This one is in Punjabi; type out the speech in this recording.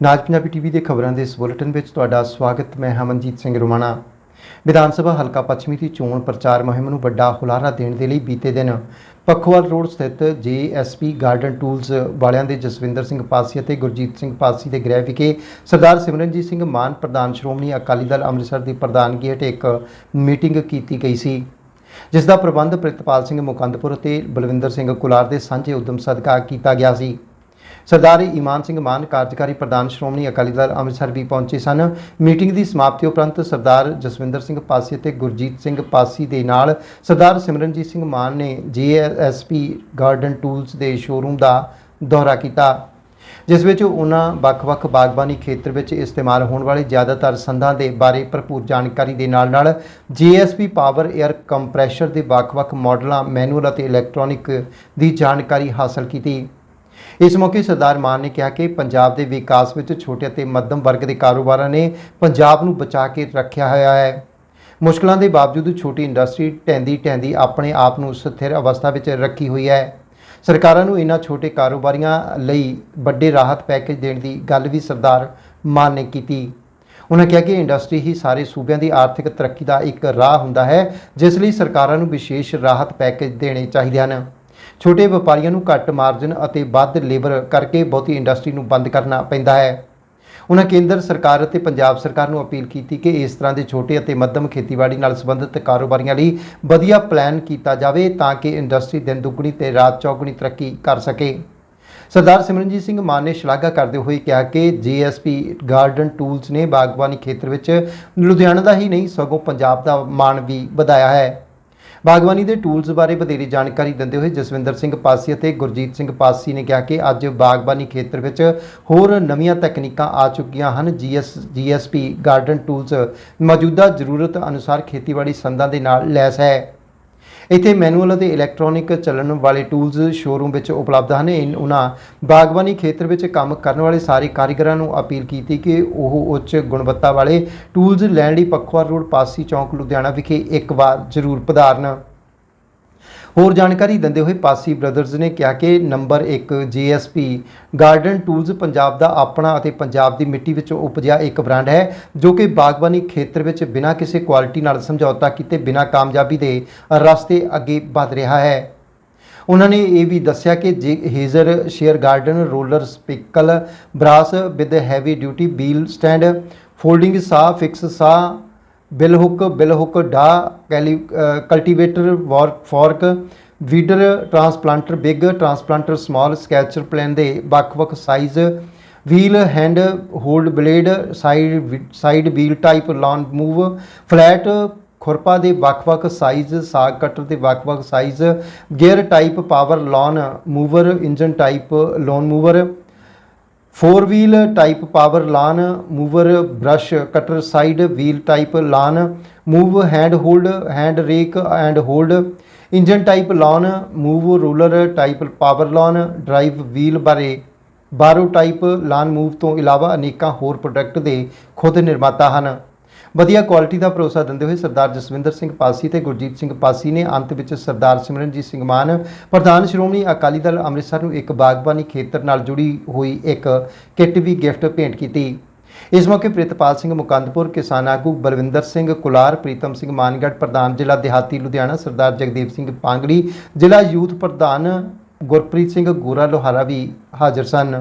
ਨਾਜ ਪੰਜਾਬੀ ਟੀਵੀ ਦੇ ਖਬਰਾਂ ਦੇ ਇਸ ਬੁਲੇਟਿਨ ਵਿੱਚ ਤੁਹਾਡਾ ਸਵਾਗਤ। ਮੈਂ ਹਮਨਜੀਤ ਸਿੰਘ ਰੋਮਾਣਾ। ਵਿਧਾਨ ਸਭਾ ਹਲਕਾ ਪੱਛਮੀ ਦੀ ਚੋਣ ਪ੍ਰਚਾਰ ਮੁਹਿੰਮ ਨੂੰ ਵੱਡਾ ਹੁਲਾਰਾ ਦੇਣ ਦੇ ਲਈ ਬੀਤੇ ਦਿਨ ਪੱਖੋਵਾਲ ਰੋਡ ਸਥਿਤ ਜੇਐਸਪੀ ਗਾਰਡਨ ਟੂਲਸ ਵਾਲਿਆਂ ਦੇ ਜਸਵਿੰਦਰ ਸਿੰਘ ਪਾਸੀ ਅਤੇ ਗੁਰਜੀਤ ਸਿੰਘ ਪਾਸੀ ਦੇ ਗ੍ਰਹਿ ਵਿਖੇ ਸਰਦਾਰ ਸਿਮਰਨਜੀਤ ਸਿੰਘ ਮਾਨ, ਪ੍ਰਧਾਨ ਸ਼੍ਰੋਮਣੀ ਅਕਾਲੀ ਦਲ ਅੰਮ੍ਰਿਤਸਰ ਦੀ ਪ੍ਰਧਾਨਗੀ ਹੇਠ ਇੱਕ ਮੀਟਿੰਗ ਕੀਤੀ ਗਈ ਸੀ, ਜਿਸ ਦਾ ਪ੍ਰਬੰਧ ਪ੍ਰਿਤਪਾਲ ਸਿੰਘ ਮੁਕੰਦਪੁਰ ਅਤੇ ਬਲਵਿੰਦਰ ਸਿੰਘ ਕੁਲਾਰ ਦੇ ਸਾਂਝੇ ਉਦਮ ਸਦਕਾ ਕੀਤਾ ਗਿਆ ਸੀ। ਸਰਦਾਰ ਈਮਾਨ ਸਿੰਘ ਮਾਨ, ਕਾਰਜਕਾਰੀ ਪ੍ਰਧਾਨ ਸ਼੍ਰੋਮਣੀ ਅਕਾਲੀ ਦਲ ਅੰਮ੍ਰਿਤਸਰ ਵੀ ਪਹੁੰਚੇ ਸਨ। ਮੀਟਿੰਗ ਦੀ ਸਮਾਪਤੀ ਉਪਰੰਤ ਸਰਦਾਰ ਜਸਵਿੰਦਰ ਸਿੰਘ ਪਾਸੀ ਅਤੇ ਗੁਰਜੀਤ ਸਿੰਘ ਪਾਸੀ ਦੇ ਨਾਲ ਸਰਦਾਰ ਸਿਮਰਨਜੀਤ ਸਿੰਘ ਮਾਨ ਨੇ ਜੀਐਸਪੀ ਗਾਰਡਨ ਟੂਲਸ ਦੇ ਸ਼ੋਰੂਮ ਦਾ ਦੌਰਾ ਕੀਤਾ, ਜਿਸ ਵਿੱਚ ਉਹਨਾਂ ਵੱਖ-ਵੱਖ ਬਾਗਬਾਨੀ ਖੇਤਰ ਵਿੱਚ ਇਸਤੇਮਾਲ ਹੋਣ ਵਾਲੇ ਜ਼ਿਆਦਾਤਰ ਸੰਦਾਂ ਦੇ ਬਾਰੇ ਭਰਪੂਰ ਜਾਣਕਾਰੀ ਦੇ ਨਾਲ-ਨਾਲ ਜੀਐਸਪੀ ਪਾਵਰ 에ਅਰ ਕੰਪਰੈਸ਼ਰ ਦੇ ਵੱਖ-ਵੱਖ ਮਾਡਲਾਂ, ਮੈਨੂਅਲ ਅਤੇ ਇਲੈਕਟ੍ਰੋਨਿਕ ਦੀ ਜਾਣਕਾਰੀ ਹਾਸਲ ਕੀਤੀ। ਇਸ ਮੌਕੇ ਸਰਦਾਰ ਮਾਨ ਨੇ ਕਿਹਾ ਕਿ ਪੰਜਾਬ ਦੇ ਵਿਕਾਸ ਵਿੱਚ ਛੋਟੇ ਅਤੇ ਮੱਧਮ ਵਰਗ ਦੇ ਕਾਰੋਬਾਰਾਂ ਨੇ ਪੰਜਾਬ ਨੂੰ ਬਚਾ ਕੇ ਰੱਖਿਆ ਹੋਇਆ ਹੈ। ਮੁਸ਼ਕਲਾਂ ਦੇ ਬਾਵਜੂਦ ਛੋਟੀ ਇੰਡਸਟਰੀ ਟੈਂਦੀ ਟੈਂਦੀ ਆਪਣੇ ਆਪ ਨੂੰ ਸਥਿਰ ਅਵਸਥਾ ਵਿੱਚ ਰੱਖੀ ਹੋਈ ਹੈ। ਸਰਕਾਰਾਂ ਨੂੰ ਇਹਨਾਂ ਛੋਟੇ ਕਾਰੋਬਾਰੀਆਂ ਲਈ ਵੱਡੇ ਰਾਹਤ ਪੈਕੇਜ ਦੇਣ ਦੀ ਗੱਲ ਵੀ ਸਰਦਾਰ ਮਾਨ ਨੇ ਕੀਤੀ। ਉਹਨਾਂ ਕਿਹਾ ਕਿ ਇੰਡਸਟਰੀ ਹੀ ਸਾਰੇ ਸੂਬਿਆਂ ਦੀ ਆਰਥਿਕ ਤਰੱਕੀ ਦਾ ਇੱਕ ਰਾਹ ਹੁੰਦਾ ਹੈ, ਜਿਸ ਲਈ ਸਰਕਾਰਾਂ ਨੂੰ ਵਿਸ਼ੇਸ਼ ਰਾਹਤ ਪੈਕੇਜ ਦੇਣੇ ਚਾਹੀਦੇ ਹਨ। ਛੋਟੇ ਵਪਾਰੀਆਂ ਨੂੰ ਘੱਟ ਮਾਰਜਨ ਅਤੇ ਵੱਧ ਲੇਬਰ ਕਰਕੇ ਬਹੁਤੀ ਇੰਡਸਟਰੀ ਨੂੰ ਬੰਦ ਕਰਨਾ ਪੈਂਦਾ ਹੈ। ਉਹਨਾਂ ਕੇਂਦਰ ਸਰਕਾਰ ਅਤੇ ਪੰਜਾਬ ਸਰਕਾਰ ਨੂੰ ਅਪੀਲ ਕੀਤੀ ਕਿ ਇਸ ਤਰ੍ਹਾਂ ਦੇ ਛੋਟੇ ਅਤੇ ਮੱਧਮ ਖੇਤੀਬਾੜੀ ਨਾਲ ਸੰਬੰਧਿਤ ਕਾਰੋਬਾਰੀਆਂ ਲਈ ਵਧੀਆ ਪਲਾਨ ਕੀਤਾ ਜਾਵੇ ਤਾਂ ਕਿ ਇੰਡਸਟਰੀ ਦਿਨ ਦੁੱਗਣੀ ਤੇ ਰਾਤ ਚੌਗਣੀ ਤਰੱਕੀ ਕਰ ਸਕੇ। ਸਰਦਾਰ ਸਿਮਰਨਜੀਤ ਸਿੰਘ ਮਾਨ ਨੇ ਸ਼ਲਾਘਾ ਕਰਦੇ ਹੋਏ ਕਿਹਾ ਕਿ ਜੀਐਸਪੀ ਗਾਰਡਨ ਟੂਲਸ ਨੇ ਬਾਗਬਾਨੀ ਖੇਤਰ ਵਿੱਚ ਲੁਧਿਆਣਾ ਦਾ ਹੀ ਨਹੀਂ, ਸਗੋਂ ਪੰਜਾਬ ਦਾ ਮਾਣ ਵੀ ਵਧਾਇਆ ਹੈ। ਬਾਗਬਾਨੀ ਦੇ ਟੂਲਸ ਬਾਰੇ ਵਧੇਰੇ ਜਾਣਕਾਰੀ ਦਿੰਦੇ ਹੋਏ ਜਸਵਿੰਦਰ ਸਿੰਘ ਪਾਸੀ ਅਤੇ ਗੁਰਜੀਤ ਸਿੰਘ ਪਾਸੀ ਨੇ ਕਿਹਾ ਕਿ ਅੱਜ ਬਾਗਬਾਨੀ ਖੇਤਰ ਵਿੱਚ ਹੋਰ ਨਵੀਆਂ ਤਕਨੀਕਾਂ ਆ ਚੁੱਕੀਆਂ ਹਨ। ਜੀਐਸ, ਜੀਐਸਪੀ ਗਾਰਡਨ ਟੂਲਸ ਮੌਜੂਦਾ ਜ਼ਰੂਰਤ ਅਨੁਸਾਰ ਖੇਤੀਬਾੜੀ ਸੰਦਾਂ ਦੇ ਨਾਲ ਲੈਸ ਹੈ। ਇੱਥੇ ਮੈਨੂਅਲ ਅਤੇ ਇਲੈਕਟ੍ਰੋਨਿਕ ਚੱਲਣ ਵਾਲੇ ਟੂਲਸ ਸ਼ੋਰੂਮ ਵਿੱਚ ਉਪਲਬਧ ਹਨ। ਇਨ- ਉਹਨਾਂ ਬਾਗਬਾਨੀ ਖੇਤਰ ਵਿੱਚ ਕੰਮ ਕਰਨ ਵਾਲੇ ਸਾਰੇ ਕਾਰੀਗਰਾਂ ਨੂੰ ਅਪੀਲ ਕੀਤੀ ਕਿ ਉਹ ਉੱਚ ਗੁਣਵੱਤਾ ਵਾਲੇ ਟੂਲਸ ਲੈਣ ਲਈ ਪਖਵਾਰ ਰੋਡ ਪਾਸੀ ਚੌਂਕ ਲੁਧਿਆਣਾ ਵਿਖੇ ਇੱਕ ਵਾਰ ਜ਼ਰੂਰ ਪਧਾਰਨ। ਹੋਰ ਜਾਣਕਾਰੀ ਦਿੰਦੇ ਹੋਏ ਪਾਸੀ ਬ੍ਰਦਰਜ਼ ਨੇ ਕਿਹਾ ਕਿ number 1 GSP garden tools Punjab ਦਾ ਆਪਣਾ ਅਤੇ ਪੰਜਾਬ ਦੀ ਮਿੱਟੀ ਵਿੱਚੋਂ ਉਪਜਿਆ ਇੱਕ ਬ੍ਰਾਂਡ ਹੈ, ਜੋ ਕਿ ਬਾਗਬਾਨੀ ਖੇਤਰ ਵਿੱਚ ਬਿਨਾਂ ਕਿਸੇ ਕੁਆਲਿਟੀ ਨਾਲ ਸਮਝੌਤਾ ਕੀਤੇ ਬਿਨਾਂ ਕਾਮਯਾਬੀ ਦੇ ਰਸਤੇ ਅੱਗੇ ਵਧ ਰਿਹਾ ਹੈ। ਉਹਨਾਂ ਨੇ ਇਹ ਵੀ ਦੱਸਿਆ ਕਿ ਜੇ hedger shear garden, roller sprinkler, brass with heavy duty, wheel stand, folding saw fix saw bill hook ਡਾ, ਕੈਲੀ cultivator ਵਾਰਕ fork, weeder, transplanter, big, transplanter, small, scratcher, plan ਦੇ ਵੱਖ-ਵੱਖ size wheel hand hold blade side side wheel type lawn mower flat ਖੁਰਪਾ ਦੇ ਵੱਖ-ਵੱਖ ਸਾਈਜ਼ ਸਾਗ ਕਟਰ ਦੇ ਵੱਖ-ਵੱਖ size gear type power lawn mower engine type lawn mower four wheel type power lawn mower brush cutter side wheel type lawn mower hand hold hand rake and hold engine type lawn mower roller type power lawn drive wheel ਬਾਰੇ। ਬਾਰੋ ਟਾਈਪ ਲਾਨ ਮੂਵ ਤੋਂ ਇਲਾਵਾ ਅਨੇਕਾਂ ਹੋਰ ਪ੍ਰੋਡਕਟ ਦੇ ਖੁਦ ਨਿਰਮਾਤਾ ਹਨ। ਵਧੀਆ ਕੁਆਲਿਟੀ ਦਾ ਭਰੋਸਾ ਦਿੰਦੇ ਹੋਏ ਸਰਦਾਰ ਜਸਵਿੰਦਰ ਸਿੰਘ ਪਾਸੀ ਤੇ ਗੁਰਜੀਤ ਸਿੰਘ ਪਾਸੀ ਨੇ ਅੰਤ ਵਿੱਚ ਸਰਦਾਰ ਸਿਮਰਨਜੀਤ ਸਿੰਘ ਮਾਨ, ਪ੍ਰਧਾਨ ਸ਼੍ਰੋਮਣੀ ਅਕਾਲੀ ਦਲ ਅੰਮ੍ਰਿਤਸਰ ਨੂੰ ਇੱਕ ਬਾਗਬਾਨੀ ਖੇਤਰ ਨਾਲ ਜੁੜੀ ਹੋਈ ਇੱਕ ਕਿੱਟ ਵੀ ਗਿਫਟ ਭੇਂਟ ਕੀਤੀ। ਇਸ ਮੌਕੇ ਪ੍ਰਿਤਪਾਲ ਸਿੰਘ ਮੁਕੰਦਪੁਰ, ਕਿਸਾਨ ਆਗੂ ਬਲਵਿੰਦਰ ਸਿੰਘ ਕੁਲਾਰ, ਪ੍ਰੀਤਮ ਸਿੰਘ ਮਾਨਗੜ੍ਹ, ਪ੍ਰਧਾਨ ਜ਼ਿਲ੍ਹਾ ਦਿਹਾਤੀ ਲੁਧਿਆਣਾ, ਸਰਦਾਰ ਜਗਦੀਪ ਸਿੰਘ ਪਾਂਗੜੀ, ਜ਼ਿਲ੍ਹਾ ਯੂਥ ਪ੍ਰਧਾਨ ਗੁਰਪ੍ਰੀਤ ਸਿੰਘ ਗੋਰਾ ਲੋਹਾਰਾ ਵੀ ਹਾਜ਼ਰ ਸਨ।